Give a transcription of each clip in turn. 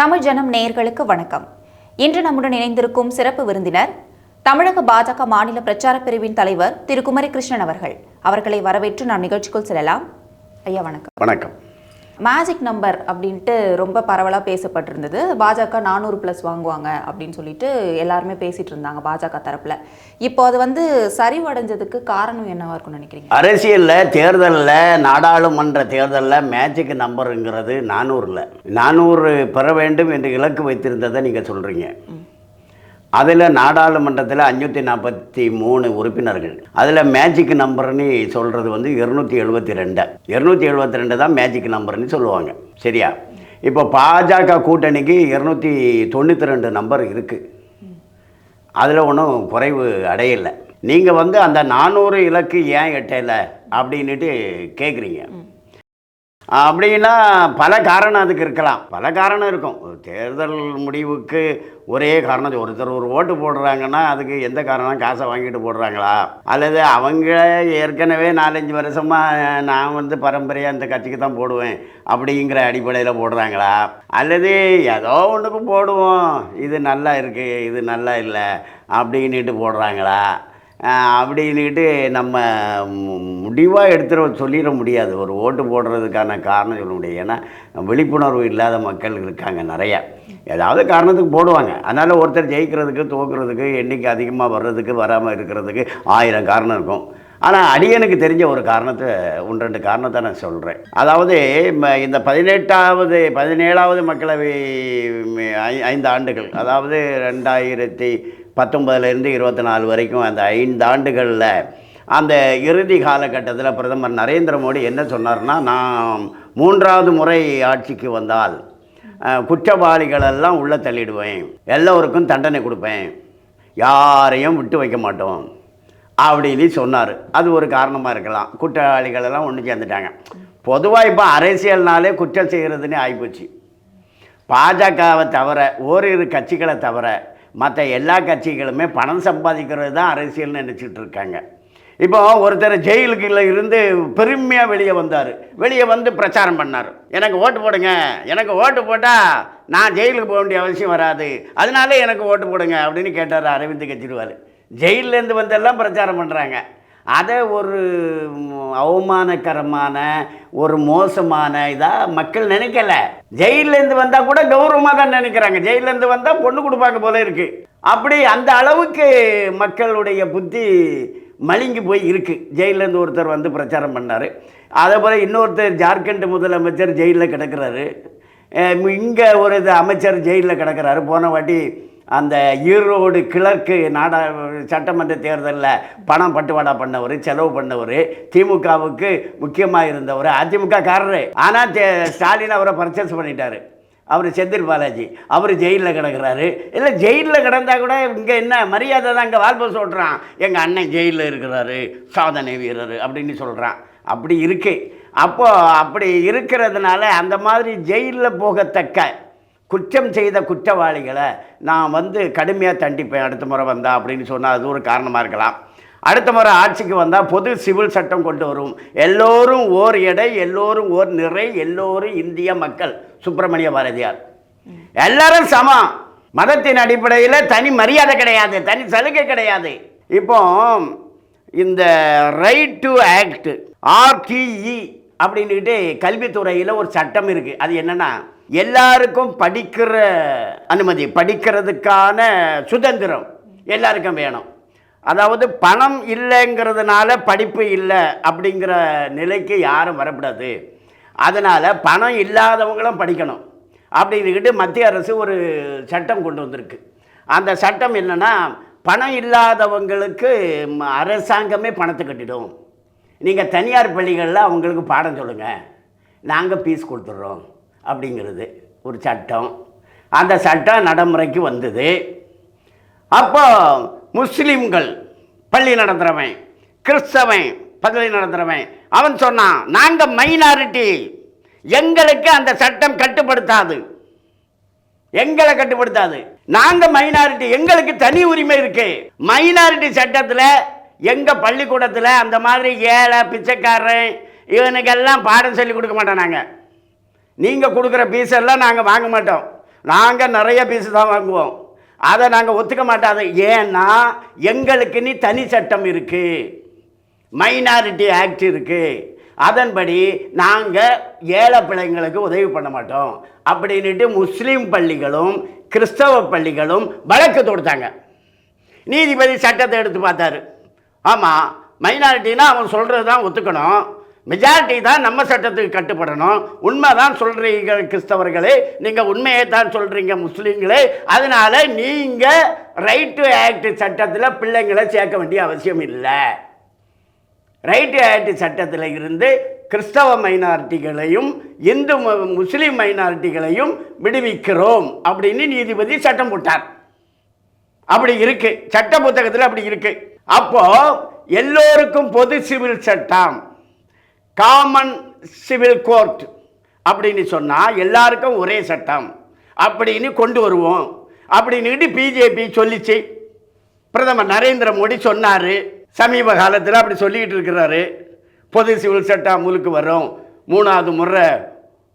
தமிழ் ஜனம் நேயர்களுக்கு வணக்கம். இன்று நம்முடன் இணைந்திருக்கும் சிறப்பு விருந்தினர் தமிழக பாஜக மாநில பிரச்சார பிரிவின் தலைவர் திரு குமரி கிருஷ்ணன் அவர்கள். அவர்களை வரவேற்று நாம் நிகழ்ச்சிக்குள் செல்லலாம். ஐயா வணக்கம். வணக்கம். மேஜிக் நம்பர் அப்படின்ட்டு ரொம்ப பரவலாக பேசப்பட்டிருந்தது. பாஜக நானூறு ப்ளஸ் வாங்குவாங்க அப்படின்னு சொல்லிட்டு எல்லாருமே பேசிட்டு இருந்தாங்க பாஜக தரப்புல. இப்போ அது வந்து சரிவடைஞ்சதுக்கு காரணம் என்னவா இருக்கும்னு நினைக்கிறீங்க? அரசியலில் தேர்தலில் நாடாளுமன்ற தேர்தலில் மேஜிக் நம்பருங்கிறது நானூறில். நானூறு பெற வேண்டும் என்று இலக்கு வைத்திருந்ததை நீங்கள் சொல்கிறீங்க அதில் நாடாளுமன்றத்தில் அஞ்சூற்றி நாற்பத்தி மூணு உறுப்பினர்கள். அதில் மேஜிக் நம்பர்னு சொல்கிறது வந்து இருநூற்றி எழுபத்தி ரெண்டு. இருநூத்தி எழுபத்தி ரெண்டு தான் மேஜிக் நம்பர்னு சொல்லுவாங்க. சரியா? இப்போ பாஜக கூட்டணிக்கு இருநூற்றி தொண்ணூற்றி ரெண்டு நம்பர் இருக்குது அதில் ஒன்றும் குறைவு அடையலை. நீங்கள் வந்து அந்த நானூறு இலக்கு ஏன் எட்டலை? அப்படின்னுட்டு கேட்குறீங்க அப்படின்னா பல காரணம் அதுக்கு இருக்கலாம். பல காரணம் இருக்கும். தேர்தல் முடிவுக்கு ஒரே காரணம் ஒருத்தர் ஒரு ஓட்டு போடுறாங்கன்னா அதுக்கு எந்த காரணம் காசை வாங்கிட்டு போடுறாங்களா? அல்லது அவங்க ஏற்கனவே நாலஞ்சு வருஷமாக நான் வந்து பரம்பரையாக அந்த கட்சிக்கு தான் போடுவேன் அப்படிங்கிற அடிப்படையில் போடுறாங்களா? அல்லது ஏதோ ஒன்றுக்கு போடுவோம். இது நல்லா இருக்குது இது நல்லா இல்லை அப்படின்னுட்டு போடுறாங்களா? அப்படின்னுக்கிட்டு அப்படின்னுட்டு நம்ம முடிவாக எடுத்துட சொல்லிட முடியாது. ஒரு ஓட்டு போடுறதுக்கான காரணம் சொல்ல முடியாது. ஏன்னா விழிப்புணர்வு இல்லாத மக்கள் இருக்காங்க நிறையா. ஏதாவது காரணத்துக்கு போடுவாங்க. அதனால் ஒருத்தர் ஜெயிக்கிறதுக்கு தோக்குறதுக்கு எண்ணிக்கை அதிகமாக வர்றதுக்கு வராமல் இருக்கிறதுக்கு ஆயிரம் காரணம் இருக்கும். ஆனால் அடியனுக்கு தெரிஞ்ச ஒரு காரணத்தை ஒன்று ரெண்டு காரணத்தை நான் சொல்கிறேன் அதாவது ம- இந்த பதினெட்டாவது பதினேழாவது மக்களவை ஐ- ஐந்து ஆண்டுகள் அதாவது ரெண்டாயிரத்தி பத்தொம்பதுலேருந்து இருபத்தி நாலு வரைக்கும் அந்த ஐந்து ஆண்டுகளில் அந்த இறுதி காலகட்டத்தில் பிரதமர் நரேந்திர மோடி என்ன சொன்னார்னா நான் மூன்றாவது முறை ஆட்சிக்கு வந்தால் குற்றவாளிகளெல்லாம் உள்ளே தள்ளிடுவேன். எல்லோருக்கும் தண்டனை கொடுப்பேன். யாரையும் விட்டு வைக்க மாட்டோம். அப்படின்னு சொன்னார். அது ஒரு காரணமாக இருக்கலாம். குற்றவாளிகளெல்லாம் ஒன்று சேர்ந்துட்டாங்க. பொதுவாக இப்போ அரசியல்னாலே குற்றம் செய்கிறதுன்னு ஆகிப்போச்சு பாஜகவை தவிர ஓரிரு கட்சிகளை தவிர மற்ற எல்லா கட்சிகளுமே பணம் சம்பாதிக்கிறது தான் அரசியல்னு நினச்சிட்டு இருக்காங்க. இப்போ ஒருத்தர் ஜெயிலுக்குள்ள இருந்து பெருமையாக வெளியே வந்தார். வெளியே வந்து பிரச்சாரம் பண்ணார். எனக்கு ஓட்டு போடுங்க. எனக்கு ஓட்டு போட்டால் நான் ஜெயிலுக்கு போக வேண்டிய அவசியம் வராது. அதனால எனக்கு ஓட்டு போடுங்க அப்படின்னு கேட்டார் அரவிந்த் கெஜ்ரிவால். ஜெயிலேருந்து வந்தெல்லாம் பிரச்சாரம் பண்ணுறாங்க அதை ஒரு அவமானகரமான ஒரு மோசமான இதாக மக்கள் நினைக்கல. ஜெயிலேருந்து வந்தால் கூட கௌரவமாக தான் நினைக்கிறாங்க. ஜெயிலேருந்து வந்தால் பொண்ணு கொடுப்பாங்க போல இருக்குது அப்படி அந்த அளவுக்கு மக்களுடைய புத்தி மலிங்கி போய் இருக்குது ஜெயிலேருந்து ஒருத்தர் வந்து பிரச்சாரம் பண்ணார். அதே போல் இன்னொருத்தர் ஜார்க்கண்ட் முதலமைச்சர் ஜெயிலில் கிடக்கிறாரு. இங்கே ஒரு இது அமைச்சர் ஜெயிலில் கிடக்கிறாரு. போன வாட்டி அந்த ஈரோடு கிழக்கு நாடா சட்டமன்ற தேர்தலில் பணம் பட்டுவாடா பண்ணவர் செலவு பண்ணவர் திமுகவுக்கு முக்கியமாக இருந்தவர் அதிமுக காரரு. ஆனால் ஸ்டாலின் அவரை பர்ச்சேஸ் பண்ணிட்டார். அவர் செந்தில் பாலாஜி. அவர் ஜெயிலில் கிடக்கிறாரு. இல்லை ஜெயிலில் கிடந்தா கூட இங்கே என்ன மரியாதை தான் இங்கே வால்பஸ் சொல்கிறான் எங்கள் அண்ணன் ஜெயிலில் இருக்கிறாரு சாதனை வீரர் அப்படின்னு சொல்கிறான் அப்படி இருக்கு. அப்போது அப்படி இருக்கிறதுனால அந்த மாதிரி ஜெயிலில் போகத்தக்க குற்றம் செய்த குற்றவாளிகளை நான் வந்து கடுமையாக தண்டிப்பேன். அடுத்த முறை வந்தா அப்படின்னு சொன்னால் அது ஒரு காரணமாக இருக்கலாம். அடுத்த முறை ஆட்சிக்கு வந்தால் பொது சிவில் சட்டம் கொண்டு வரும். எல்லோரும் ஓர் எடை எல்லோரும் ஓர் நிறை எல்லோரும் இந்திய மக்கள். சுப்பிரமணிய பாரதியார். எல்லாரும் சமம். மதத்தின் அடிப்படையில் தனி மரியாதை கிடையாது தனி சலுகை கிடையாது. இப்போ இந்த ரைட் டு ஆக்ட் ஆர்டிஇ அப்படின்னுட்டு கல்வித்துறையில் ஒரு சட்டம் இருக்குது அது என்னன்னா எல்லாருக்கும் படிக்கிற அனுமதி படிக்கிறதுக்கான சுதந்திரம் எல்லாருக்கும் வேணும். அதாவது பணம் இல்லைங்கிறதுனால படிப்பு இல்லை அப்படிங்கிற நிலைக்கு யாரும் வரக்கூடாது. அதனால் பணம் இல்லாதவங்களும் படிக்கணும். அப்படின்னுக்கிட்டு மத்திய அரசு ஒரு சட்டம் கொண்டு வந்திருக்கு. அந்த சட்டம் என்னென்னா பணம் இல்லாதவங்களுக்கு ம- அரசாங்கமே பணத்தை கட்டிடும். நீங்கள் தனியார் பள்ளிகளில் அவங்களுக்கு பாடம் சொல்லுங்கள் நாங்கள் ஃபீஸ் கொடுத்துட்றோம். அப்படிங்கிறது ஒரு சட்டம். அந்த சட்டம் நடைமுறைக்கு வந்தது. அப்போ முஸ்லீம்கள் பள்ளி நடத்துகிறவன் கிறிஸ்தவன் பள்ளி நடத்துகிறவன் அவன் சொன்னான் நாங்கள் மைனாரிட்டி எங்களுக்கு அந்த சட்டம் கட்டுப்படுத்தாது. எங்களை கட்டுப்படுத்தாது. நாங்கள் மைனாரிட்டி எங்களுக்கு தனி உரிமை இருக்கு. மைனாரிட்டி சட்டத்தில் எங்கள் பள்ளிக்கூடத்தில் அந்த மாதிரி ஏழை பிச்சைக்காரன் இவனுக்கெல்லாம் பாடம் சொல்லி கொடுக்க மாட்டோம் நாங்கள் நீங்கள் கொடுக்குற பீஸ் எல்லாம் வாங்க மாட்டோம். நாங்கள் நிறைய பீஸு தான் வாங்குவோம். அதை நாங்கள் ஒத்துக்க மாட்டாது ஏன்னா எங்களுக்கு நீ தனி சட்டம் இருக்குது மைனாரிட்டி ஆக்ட் இருக்குது அதன்படி நாங்கள் ஏழை பிள்ளைங்களுக்கு உதவி பண்ண மாட்டோம். அப்படின்ட்டு முஸ்லீம் பள்ளிகளும் கிறிஸ்தவ பள்ளிகளும் வழக்கு தொடுத்தாங்க. நீதிபதி சட்டத்தை எடுத்து பார்த்தாரு. ஆமாம் மைனாரிட்டினா அவன் சொல்கிறது தான் ஒத்துக்கணும். மெஜாரிட்டி தான் நம்ம சட்டத்துக்கு கட்டுப்படணும். உண்மை தான் சொல்கிறீங்க கிறிஸ்தவர்களே. நீங்கள் உண்மையை தான் சொல்கிறீங்க முஸ்லீம்களே. அதனால் நீங்கள் ரைட் டு ஆக்ட் சட்டத்தில் பிள்ளைங்களை சேர்க்க வேண்டிய அவசியம் இல்லை. ரைட் டு ஆக்ட் சட்டத்தில் இருந்து கிறிஸ்தவ மைனாரிட்டிகளையும் இந்து முஸ்லீம் மைனாரிட்டிகளையும் விடுவிக்கிறோம் அப்படின்னு நீதிபதி சட்டம் போட்டார். அப்படி இருக்கு. சட்ட புத்தகத்தில் அப்படி இருக்கு. அப்போ எல்லோருக்கும் பொது சிவில் சட்டம். காமன் சிவில் கோர்ட் அப்படின்னு சொன்னால் எல்லாருக்கும் ஒரே சட்டம். அப்படின்னு கொண்டு வருவோம். அப்படின்னுட்டு பிஜேபி சொல்லிச்சு. பிரதமர் நரேந்திர மோடி சொன்னார். சமீப காலத்தில் அப்படி சொல்லிக்கிட்டு இருக்கிறாரு. பொது சிவில் சட்டம் அமுலுக்கு வரும். மூணாவது முறை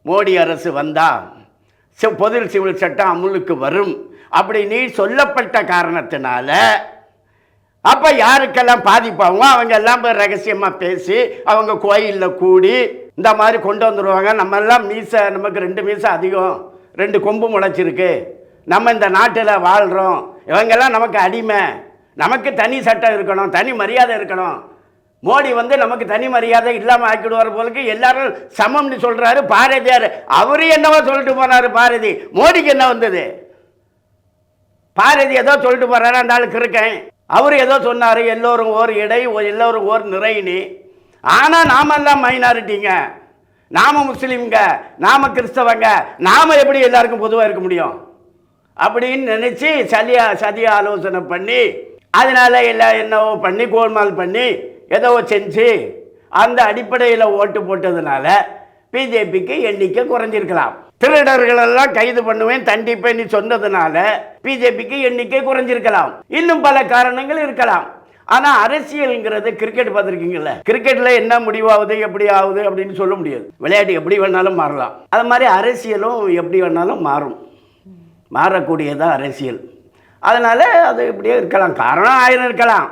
மோடி அரசு வந்தால் பொது சிவில் சட்டம் அமுலுக்கு வரும். அப்படின்னு சொல்லப்பட்ட காரணத்தினால அப்போ யாருக்கெல்லாம் பாதிப்பாகவும் அவங்க எல்லாம் போய் ரகசியமாக பேசி அவங்க கோயிலில் கூடி இந்த மாதிரி கொண்டு வந்துடுவாங்க நம்ம எல்லாம் மீசை நமக்கு ரெண்டு மீசை அதிகம். ரெண்டு கொம்பு முளைச்சிருக்கு. நம்ம இந்த நாட்டில் வாழ்கிறோம் இவங்கெல்லாம் நமக்கு அடிமை. நமக்கு தனி சட்டம் இருக்கணும் தனி மரியாதை இருக்கணும். மோடி வந்து நமக்கு தனி மரியாதை இல்லாமல் ஆக்கிடுவார் போலுக்கு எல்லாரும் சமம்னு சொல்கிறாரு பாரதியார். அவரு என்னவோ சொல்லிட்டு போனார் பாரதி. மோடிக்கு என்ன வந்தது? பாரதி ஏதோ சொல்லிட்டு போகிறாரு அந்த ஆளுக்கு இருக்கேன் அவர் ஏதோ சொன்னார் எல்லோரும் ஓர் இடை ஓ- எல்லோரும் ஓர் நிறைனி ஆனால் நாமெல்லாம் மைனாரிட்டிங்க. நாம முஸ்லீம்ங்க நாம கிறிஸ்தவங்க நாம் எப்படி எல்லாருக்கும் பொதுவாக இருக்க முடியும்? அப்படின்னு நினச்சி சதியா சதிய ஆலோசனை பண்ணி அதனால் எல்லாம் என்னவோ பண்ணி கோல்மால் பண்ணி ஏதோ செஞ்சு அந்த அடிப்படையில் ஓட்டு போட்டதுனால பிஜேபிக்கு எண்ணிக்கை குறைஞ்சிருக்கலாம். திருடர்களெல்லாம் கைது பண்ணுவேன் தண்டிப்பேன்னு சொன்னதுனால பிஜேபிக்கு எண்ணிக்கை குறைஞ்சிருக்கலாம். இன்னும் பல காரணங்கள் இருக்கலாம். ஆனால் அரசியல்ங்கிறது கிரிக்கெட் பார்த்துருக்கீங்கல்ல? கிரிக்கெட்டில் என்ன முடிவாகுது எப்படி ஆகுது அப்படின்னு சொல்ல முடியாது. விளையாட்டு எப்படி வேணாலும் மாறலாம். அது மாதிரி அரசியலும் எப்படி வேணாலும் மாறும். மாறக்கூடியதான் அரசியல். அதனால் அது இப்படியே இருக்கலாம். காரணம் ஆயிரம் இருக்கலாம்.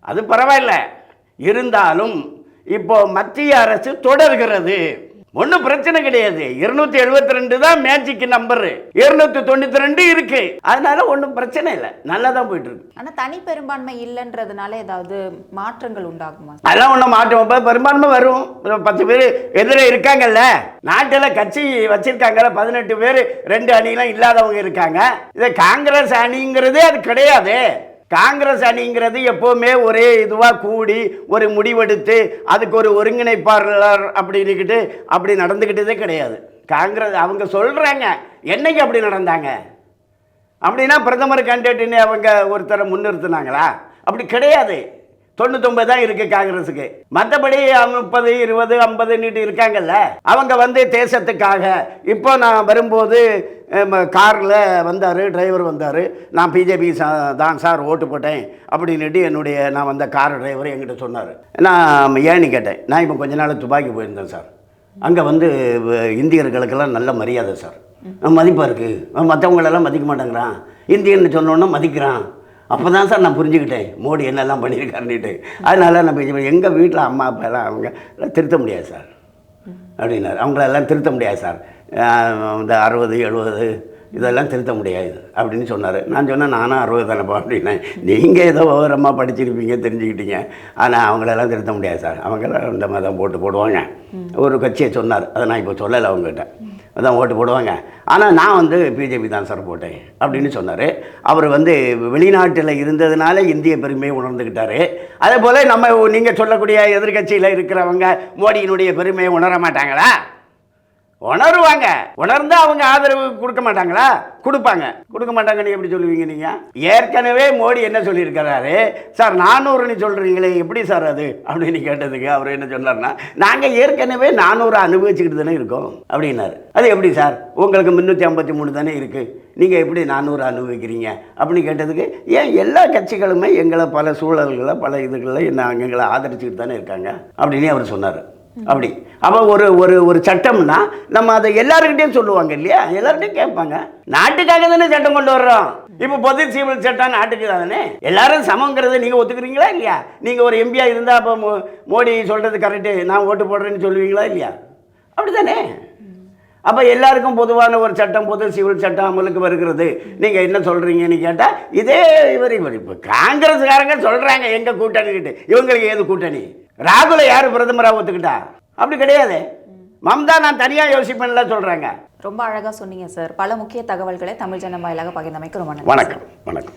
அது பரவாயில்ல. இருந்தாலும் இப்போ மத்திய அரசு தொடர்கிறது. ஒன்றும் பிரச்சனை கிடையாது. இருநூத்தி எழுபத்தி ரெண்டு தான் மேஜிக் நம்பர் இருநூத்தி தொண்ணூத்தி ரெண்டு இருக்கு. அதனால ஒன்றும் பிரச்சனை இல்லை. நல்லா தான் போயிட்டு இருக்கு ஆனா தனி பெரும்பான்மை இல்லைன்றதுனால ஏதாவது மாற்றங்கள் உண்டாகுமா? அதெல்லாம் ஒன்றும் மாற்றம். பெரும்பான்மை வரும். பத்து பேர் எதிரே இருக்காங்கல்ல? நாட்டில் கட்சி வச்சிருக்காங்கல்ல? பதினெட்டு பேர் ரெண்டு அணிலாம் இல்லாதவங்க இருக்காங்க. இது காங்கிரஸ் அணிங்கிறதே அது கிடையாது. காங்கிரஸ் அணிங்கிறது எப்போவுமே ஒரே இதுவாக கூடி ஒரு முடிவெடுத்து அதுக்கு ஒரு ஒருங்கிணைப்பாளர் அப்படின்னுக்கிட்டு அப்படி நடந்துக்கிட்டதே கிடையாது. காங்கிரஸ் அவங்க சொல்கிறாங்க என்னைக்கு அப்படி நடந்தாங்க? அப்படின்னா பிரதமர் கேண்டிடேட்னு அவங்க ஒருத்தரை முன்னிறுத்துனாங்களா? அப்படி கிடையாது. தொண்ணூத்தொம்பது தான் இருக்கு காங்கிரஸுக்கு. மற்றபடி முப்பது இருபது ஐம்பது நீட்டு இருக்காங்கல்ல? அவங்க வந்து தேசத்துக்காக. இப்போ நான் வரும்போது காரில் வந்தார் டிரைவர் வந்தார். நான் பிஜேபி தான் சார் ஓட்டு போட்டேன் அப்படின்னுட்டு என்னுடைய நான் வந்த கார் டிரைவர் என்கிட்ட சொன்னார். நான் ஏன்னு கேட்டேன். நான் இப்போ கொஞ்ச நாள் துப்பாக்கி போயிருந்தேன் சார். அங்கே வந்து இந்தியர்களுக்கெல்லாம் நல்ல மரியாதை சார். மதிப்பாக இருக்குது மற்றவங்களெல்லாம் மதிக்க மாட்டேங்கிறான். இந்தியன்னு சொன்னோன்னா மதிக்கிறான். அப்போ தான் சார் நான் புரிஞ்சுக்கிட்டேன். மோடி என்னெல்லாம் பண்ணியிருக்காருன்னுட்டு. அதனால நம்ம எங்கள் வீட்டில் அம்மா அப்பா எல்லாம் அவங்க எல்லாம் திருத்த முடியாது சார். அப்படின்னாரு. அவங்களெல்லாம் திருத்த முடியாது சார். இந்த அறுபது எழுபது இதெல்லாம் திருத்த முடியாது அப்படின்னு சொன்னார். நான் சொன்னேன் நானும் அறுபது தானேப்பா அப்படின்னேன். நீங்கள் ஏதோ விவரமாக படிச்சிருப்பீங்க தெரிஞ்சுக்கிட்டீங்க. ஆனால் அவங்களெல்லாம் திருத்த முடியாது சார். அவங்களாம் இந்த மாதிரி தான் போட்டு போடுவாங்க. ஒரு கட்சியை சொன்னார். அதை நான் இப்போ சொல்லலை அவங்ககிட்ட. தான் ஓட்டு போடுவாங்க. ஆனால் நான் வந்து பிஜேபி தான் சார் போட்டேன் அப்படின்னு சொன்னார். அவர் வந்து வெளிநாட்டில் இருந்ததுனால இந்திய பெருமையை உணர்ந்துக்கிட்டாரு அதே போல் நம்ம நீங்கள் சொல்லக்கூடிய எதிர்க்கட்சியில் இருக்கிறவங்க மோடியினுடைய பெருமையை உணர மாட்டாங்களா? உணருவாங்க. உணர்ந்து அவங்க ஆதரவு கொடுக்க மாட்டாங்களா? கொடுப்பாங்க. கொடுக்க மாட்டாங்கன்னு எப்படி சொல்லுவீங்க நீங்கள் ஏற்கனவே மோடி என்ன சொல்லியிருக்கிறாரு? சார் நானூறுன்னு சொல்கிறீங்களே எப்படி சார் அது? அப்படின்னு கேட்டதுக்கு அவர் என்ன சொன்னார்னா நாங்கள் ஏற்கனவே நானூறு அனுபவிச்சுக்கிட்டு தானே இருக்கோம். அப்படின்னாரு. அது எப்படி சார்? உங்களுக்கு முந்நூற்றி ஐம்பத்தி மூணு தானே இருக்குது நீங்கள் எப்படி நானூறு அனுபவிக்கிறீங்க? அப்படின்னு கேட்டதுக்கு ஏன் எல்லா கட்சிகளுமே எங்களை பல சூழல்களில் பல இதுகளில் என்ன எங்களை ஆதரிச்சுக்கிட்டு தானே இருக்காங்க? அப்படின்னு அவர் சொன்னார். அப்படி. அப்போ ஒரு ஒரு ஒரு சட்டம்னா நம்ம அதை எல்லாருக்கிட்டையும் சொல்லுவாங்க இல்லையா? எல்லார்கிட்டையும் கேட்பாங்க. நாட்டுக்காக தானே சட்டம் கொண்டு வர்றோம். இப்போ பொது சிவில் சட்டம் நாட்டுக்கு தானே? எல்லாரும் சமங்கிறத நீங்கள் ஒத்துக்கிறீங்களா இல்லையா? நீங்கள் ஒரு எம்பியா இருந்தால் அப்போ மோ- மோடி சொல்கிறது கரெக்டு நான் ஓட்டு போடுறேன்னு சொல்லுவீங்களா இல்லையா? அப்படி தானே அப்போ எல்லாருக்கும் பொதுவான ஒரு சட்டம் பொது சிவில் சட்டம் அமலுக்கு வருகிறது. நீங்கள் என்ன சொல்கிறீங்கன்னு கேட்டால் இதே இவர் இவர் இப்போ காங்கிரஸ்காரங்க சொல்கிறாங்க எங்கள் கூட்டணிக்கிட்டு இவங்களுக்கு ஏது கூட்டணி? ராகுலை யார் பிரதமராக ஒத்துக்கிட்டா? அப்படி கிடையாது. மம்தா நான் தனியாக யோசிப்பேன்ல சொல்கிறாங்க ரொம்ப அழகா சொன்னீங்க சார். பல முக்கிய தகவல்களை தமிழ் ஜனம் வாயிலாக பகிர்ந்தமைக்கு ரொம்ப வணக்கம் வணக்கம்.